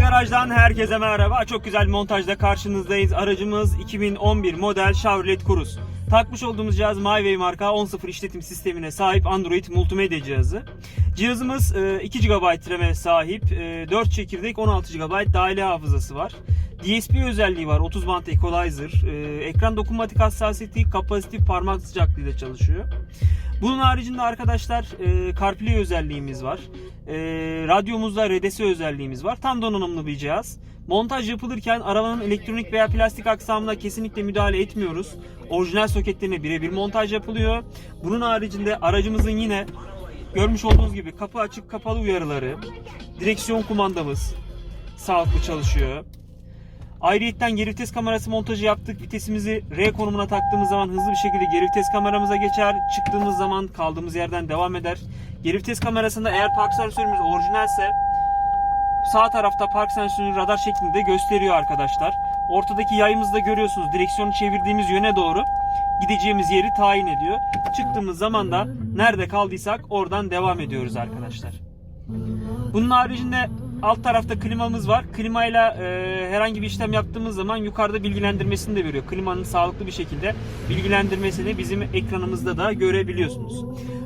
Garaj'dan herkese merhaba. Çok güzel montajda karşınızdayız. Aracımız 2011 model Chevrolet Cruze. Takmış olduğumuz cihaz MyWay marka 10.0 işletim sistemine sahip Android multimedya cihazı. Cihazımız e, 2 GB RAM'e sahip, e, 4 çekirdek 16 GB dahili hafızası var. DSP özelliği var, 30 band equalizer, e, ekran dokunmatik hassasiyeti, kapasitif parmak sıcaklığıyla çalışıyor. Bunun haricinde arkadaşlar e, CarPlay özelliğimiz var. E, radyomuzda RDS özelliğimiz var. Tam donanımlı bir cihaz. Montaj yapılırken arabanın elektronik veya plastik aksamına kesinlikle müdahale etmiyoruz. Orijinal soketlerine birebir montaj yapılıyor. Bunun haricinde aracımızın yine görmüş olduğunuz gibi kapı açık kapalı uyarıları, direksiyon kumandamız sağlıklı çalışıyor. Ayrıyetten geri vites kamerası montajı yaptık. Vitesimizi R konumuna taktığımız zaman hızlı bir şekilde geri vites kameramıza geçer. Çıktığımız zaman kaldığımız yerden devam eder. Geri vites kamerasında eğer park sensörümüz orijinalse sağ tarafta park sensörünü radar şeklinde gösteriyor arkadaşlar. Ortadaki yayımızda görüyorsunuz direksiyonu çevirdiğimiz yöne doğru gideceğimiz yeri tayin ediyor. Çıktığımız zaman da nerede kaldıysak oradan devam ediyoruz arkadaşlar. Bunun haricinde alt tarafta klimamız var. Klimayla e, herhangi bir işlem yaptığımız zaman yukarıda bilgilendirmesini de veriyor. Klimanın sağlıklı bir şekilde bilgilendirmesini bizim ekranımızda da görebiliyorsunuz.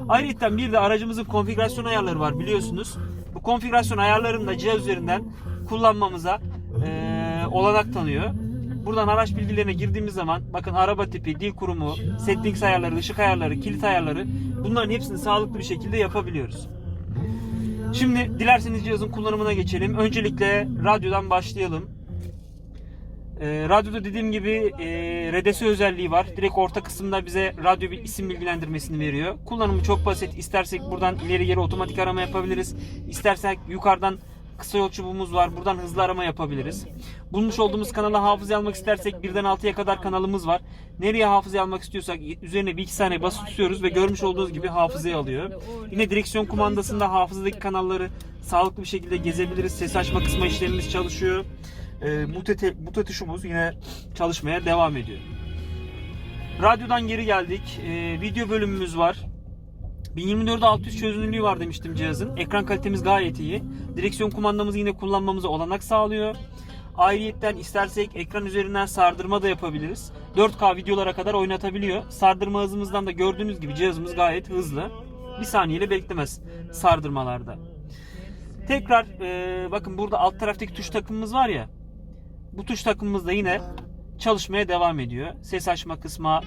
Ayrıca bir de aracımızın konfigürasyon ayarları var biliyorsunuz. Bu konfigürasyon ayarlarını da cihaz üzerinden kullanmamıza e, olanak tanıyor. Buradan araç bilgilerine girdiğimiz zaman bakın araba tipi, dil kurumu, settings ayarları, ışık ayarları, kilit ayarları bunların hepsini sağlıklı bir şekilde yapabiliyoruz. Şimdi dilerseniz cihazın kullanımına geçelim. Öncelikle radyodan başlayalım. Ee, radyoda dediğim gibi e, RDS özelliği var. Direkt orta kısımda bize radyo bir isim bilgilendirmesini veriyor. Kullanımı çok basit. İstersek buradan ileri geri otomatik arama yapabiliriz. İstersek yukarıdan kısa yol çubuğumuz var. Buradan hızlı arama yapabiliriz. Bulmuş olduğumuz kanala hafıza almak istersek birden 6'ya kadar kanalımız var. Nereye hafıza almak istiyorsak üzerine bir iki saniye basıp tutuyoruz ve görmüş olduğunuz gibi hafızayı alıyor. Yine direksiyon kumandasında hafızadaki kanalları sağlıklı bir şekilde gezebiliriz. Ses açma kısma işlemimiz çalışıyor. E, mute tuşumuz yine çalışmaya devam ediyor. Radyodan geri geldik. E, video bölümümüz var. 1024'e 600 çözünürlüğü var demiştim cihazın. Ekran kalitemiz gayet iyi. Direksiyon kumandamızı yine kullanmamıza olanak sağlıyor. Ayrıyetten istersek ekran üzerinden sardırma da yapabiliriz. 4K videolara kadar oynatabiliyor. Sardırma hızımızdan da gördüğünüz gibi cihazımız gayet hızlı. Bir saniyeyle beklemez sardırmalarda. Tekrar e, bakın burada alt taraftaki tuş takımımız var ya. Bu tuş takımımız da yine çalışmaya devam ediyor. Ses açma kısma,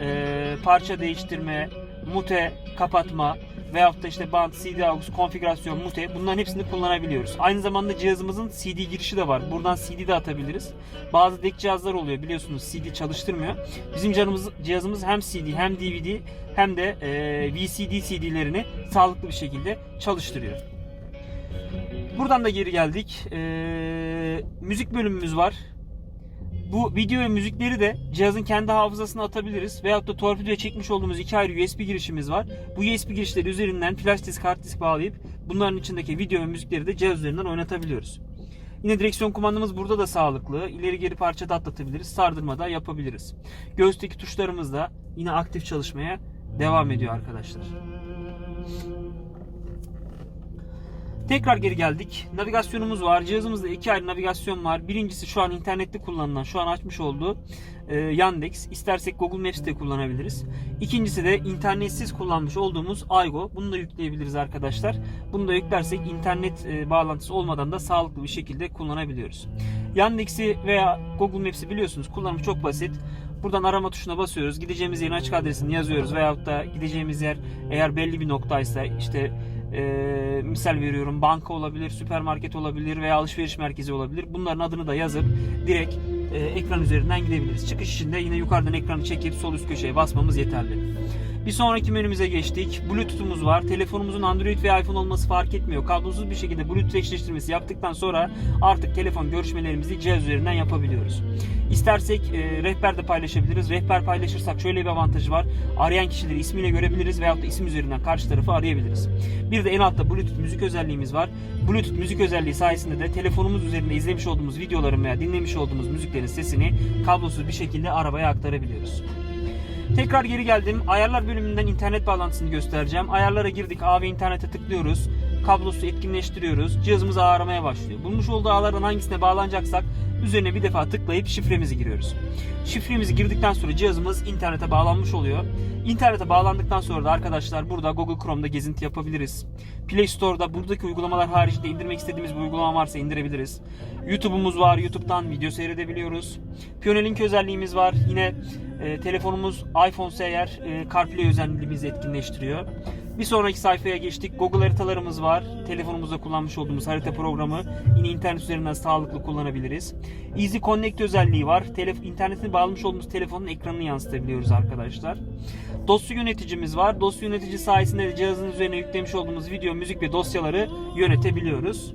e, parça değiştirme, mute kapatma veyahut da işte band, CD aux, konfigürasyon, mute bunların hepsini kullanabiliyoruz. Aynı zamanda cihazımızın CD girişi de var. Buradan CD de atabiliriz. Bazı DEC cihazlar oluyor biliyorsunuz CD çalıştırmıyor. Bizim canımız, cihazımız hem CD hem DVD hem de e, VCD CD'lerini sağlıklı bir şekilde çalıştırıyor. Buradan da geri geldik. Ee, müzik bölümümüz var. Bu video ve müzikleri de cihazın kendi hafızasına atabiliriz. Veyahut da torpidoya çekmiş olduğumuz iki ayrı USB girişimiz var. Bu USB girişleri üzerinden flash disk, hard disk bağlayıp bunların içindeki video ve müzikleri de cihaz üzerinden oynatabiliyoruz. Yine direksiyon kumandamız burada da sağlıklı. İleri geri parça da atlatabiliriz. Sardırma da yapabiliriz. Göğüsteki tuşlarımız da yine aktif çalışmaya devam ediyor arkadaşlar. Tekrar geri geldik. Navigasyonumuz var. Cihazımızda iki ayrı navigasyon var. Birincisi şu an internette kullanılan, şu an açmış olduğu e, Yandex. İstersek Google Maps de kullanabiliriz. İkincisi de internetsiz kullanmış olduğumuz Aygo. Bunu da yükleyebiliriz arkadaşlar. Bunu da yüklersek internet e, bağlantısı olmadan da sağlıklı bir şekilde kullanabiliyoruz. Yandex'i veya Google Maps'i biliyorsunuz. Kullanımı çok basit. Buradan arama tuşuna basıyoruz. Gideceğimiz yerin açık adresini yazıyoruz. Veyahut da gideceğimiz yer eğer belli bir noktaysa işte e, misal veriyorum banka olabilir, süpermarket olabilir veya alışveriş merkezi olabilir. Bunların adını da yazıp direkt e, ekran üzerinden gidebiliriz. Çıkış için de yine yukarıdan ekranı çekip sol üst köşeye basmamız yeterli. Bir sonraki menümüze geçtik. Bluetooth'umuz var. Telefonumuzun Android veya iPhone olması fark etmiyor. Kablosuz bir şekilde Bluetooth eşleştirmesi yaptıktan sonra artık telefon görüşmelerimizi cihaz üzerinden yapabiliyoruz. İstersek e, rehber de paylaşabiliriz. Rehber paylaşırsak şöyle bir avantajı var. Arayan kişileri ismiyle görebiliriz veyahut da isim üzerinden karşı tarafı arayabiliriz. Bir de en altta Bluetooth müzik özelliğimiz var. Bluetooth müzik özelliği sayesinde de telefonumuz üzerinde izlemiş olduğumuz videoların veya dinlemiş olduğumuz müziklerin sesini kablosuz bir şekilde arabaya aktarabiliyoruz. Tekrar geri geldim. Ayarlar bölümünden internet bağlantısını göstereceğim. Ayarlara girdik. AV internete tıklıyoruz. kablosu etkinleştiriyoruz. Cihazımız ağ aramaya başlıyor. Bulmuş olduğu ağlardan hangisine bağlanacaksak üzerine bir defa tıklayıp şifremizi giriyoruz. Şifremizi girdikten sonra cihazımız internete bağlanmış oluyor. İnternete bağlandıktan sonra da arkadaşlar burada Google Chrome'da gezinti yapabiliriz. Play Store'da buradaki uygulamalar haricinde indirmek istediğimiz bir uygulama varsa indirebiliriz. YouTube'umuz var. YouTube'dan video seyredebiliyoruz. Piyonelink özelliğimiz var. Yine e, telefonumuz iPhone ise eğer e, CarPlay özelliğimizi etkinleştiriyor. Bir sonraki sayfaya geçtik. Google haritalarımız var. Telefonumuzda kullanmış olduğumuz harita programı. Yine internet üzerinden sağlıklı kullanabiliriz. Easy Connect özelliği var. Telef internetine bağlamış olduğumuz telefonun ekranını yansıtabiliyoruz arkadaşlar. Dosya yöneticimiz var. Dosya yönetici sayesinde de cihazın üzerine yüklemiş olduğumuz video, müzik ve dosyaları yönetebiliyoruz.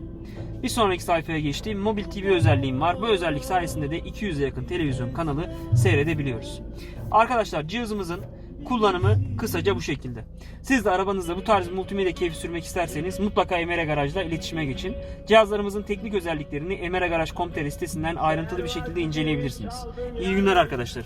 Bir sonraki sayfaya geçtiğim Mobil TV özelliğim var. Bu özellik sayesinde de 200'e yakın televizyon kanalı seyredebiliyoruz. Arkadaşlar cihazımızın kullanımı kısaca bu şekilde. Siz de arabanızda bu tarz multimedya keyfi sürmek isterseniz mutlaka Emere Garaj'la iletişime geçin. Cihazlarımızın teknik özelliklerini emeregaraj.com.tr sitesinden ayrıntılı bir şekilde inceleyebilirsiniz. İyi günler arkadaşlar.